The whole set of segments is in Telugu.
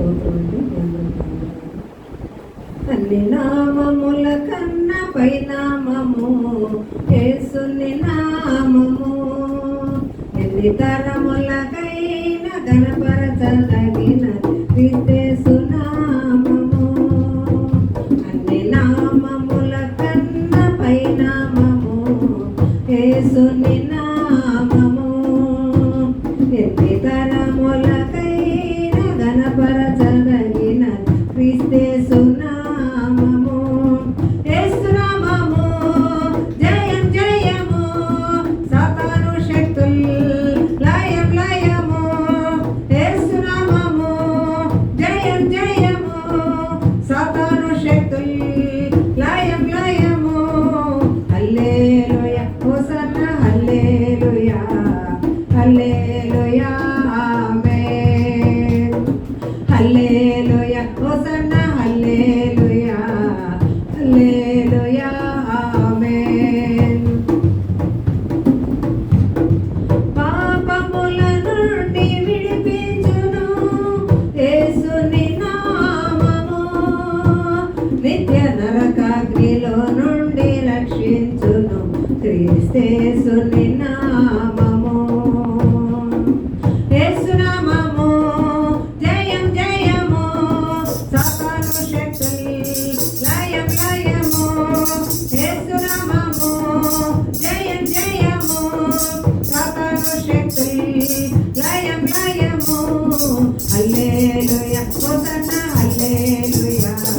స్తోత్రం అన్ని నామముల కన్న పై నామము యేసుని నామము. ఎన్ని తరములకైన గణపరచదగిన క్రీస్తేసు నామము. అన్ని నామముల కన్న పై నామము యేసుని నరకాగ్నిలో నుండి రక్షించును. క్రీస్తేసు నామము. యేసునామము జయం జయము. సకలు శక్తి లయం లయము. యేసునామము జయం జయము. సకలు శక్తి లయం లయము. హల్లెలూయా. హోసన హల్లెలూయా హల్లెలూయా.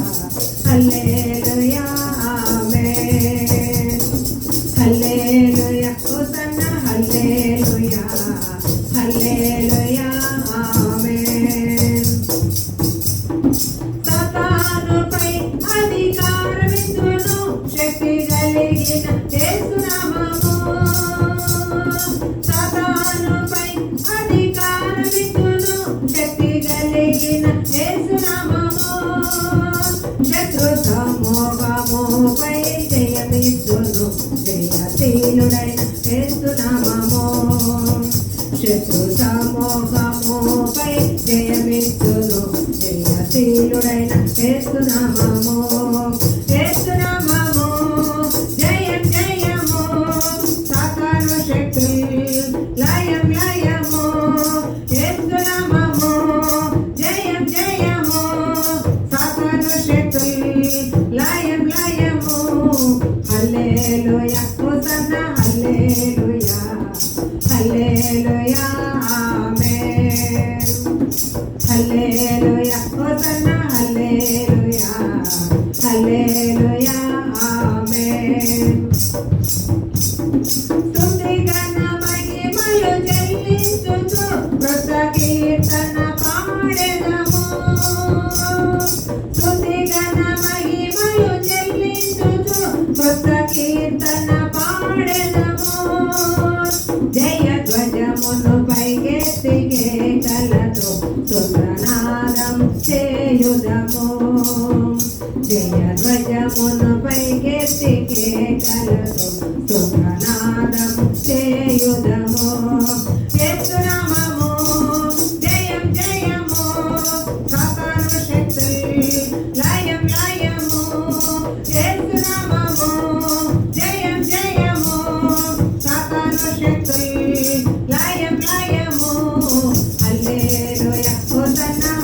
యేసునామము సాతానుపై అధికారమిచ్చును జయశీలుడైన యేసునామము హల్లెలూయా. హోసన్న హల్లెలూయా. హల్లెలూయా. ఆమేన్ స్తుతి ఘన చెల్లించుచు. కృత కీర్తన పాడెదము స్తుతి ఘన చెల్లించుచు. కృత కీర్తన చేయుదము జయ ధ్వజమును పైకెత్తి కేకలతో సుందనాదం చేయుదము యేసునామము జయం జయము సాతాను శక్తి లయం లయము యేసునామము జయం జయము సాతాను శక్తి లయం లయము హల్లెలూయా హోసన్న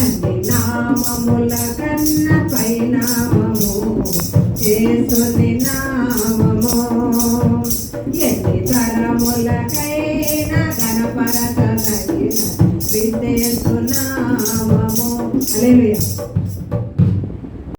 అన్ని నామముల కన్న పై నామము చేసుని నామము. ఎన్ని తరములకైనా గణపరత కలిగిన విదేశు నామము. అలే